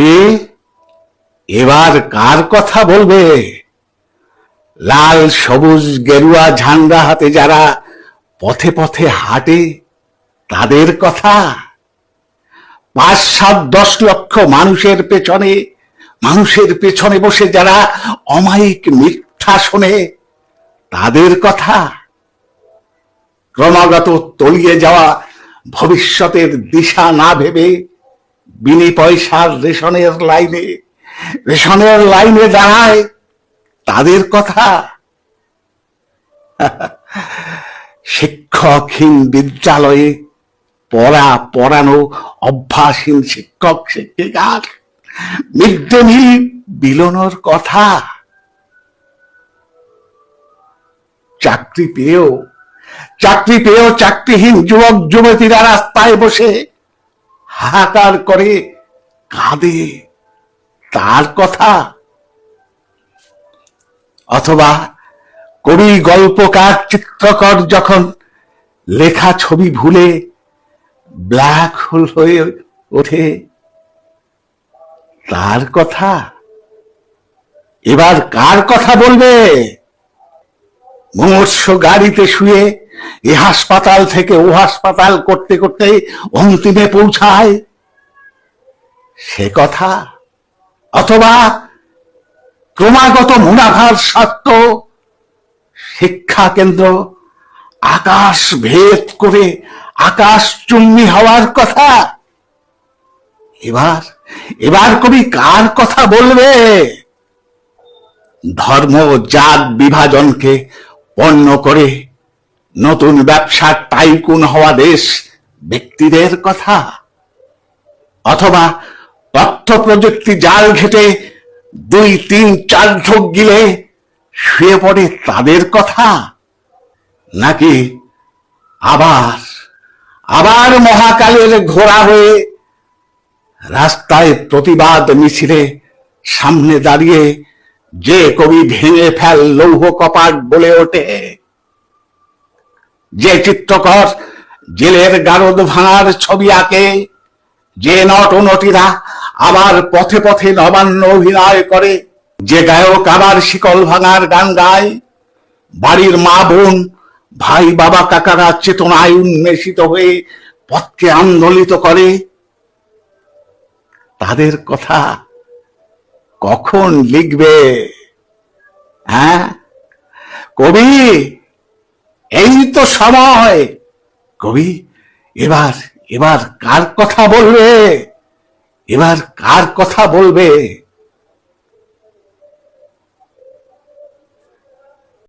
কবি এবার কার কথা বলবে? লাল, সবুজ, গেরুয়া, ঝান্ডা হাতে যারা পথে পথে হাঁটে, তাদের কথা? পাঁচ, সাত, দশ লক্ষ মানুষের পেছনে মানুষের পেছনে বসে যারা অমায়িক মিথ্যা শোনে, তাদের কথা? ক্রমাগত তলিয়ে যাওয়া ভবিষ্যতের দিশা না ভেবে বিনি পয়সার রেশনের লাইনে রেশনের লাইনে দাঁড়ায় তাদের কথা। শিক্ষকহীন বিদ্যালয়ে পড়া, পড়ানো অভ্যাসহীন শিক্ষক, শিক্ষিকার মিড ডে কথা। চাকরি পেয়েও চাকরি পেয়েও চাকরিহীন যুবক যুবতীরা রাস্তায় বসে হাহাকার করে কাঁদে। তার কথা। অথবা কবি, গল্পকার, চিত্রকর যখন লেখা ছবি ভুলে ব্ল্যাক হোল হয়ে ওঠে, তার কথা। এবার কার কথা বলবে? মুমূর্ষ গাড়িতে শুয়ে এ হাসপাতাল থেকে ও হাসপাতাল করতে করতে অন্তিমে পৌঁছায়। সে কথা অথবা ক্রমাগত মুনাফার সত্য শিক্ষা কেন্দ্র, আকাশ ভেদ করে আকাশ চুম্বি হওয়ার কথা। এবার এবার কবি কার কথা বলবে? ধর্ম জাত বিভাজনকে পণ্য করে নতুন ব্যবসার টাইকুন হওয়া দেশ ব্যক্তিদের কথা? অথবা তথ্য প্রযুক্তি জাল ঘেটে দুই, তিন, চার ঢোক গিলে শুয়ে পড়ে তাদের কথা? নাকি আবার আবার মহাকালের ঘোড়া হয়ে রাস্তায় প্রতিবাদ মিছিলে সামনে দাঁড়িয়ে যে কবি ভেঙে ফেল লৌহ কপাট বলে ওঠে। যে চিত্রকর জেলের গারদ ভাঙার ছবি আঁকে, যে নট নটিরা আবার পথে পথে নবান্ন অভিনয় করে, যে গায়ক আবার শিকল ভাঙার গান গায়, বাড়ির মা বোন, ভাই বাবা কাকারা চেতনায় উন্মেষিত হয়ে পথকে আন্দোলিত করে। তাদের কথা কখন লিখবে? হ্যাঁ? কবি, এই তো সময়। কবি, এবার এবার কার কথা বলবে? এবার কার কথা বলবে?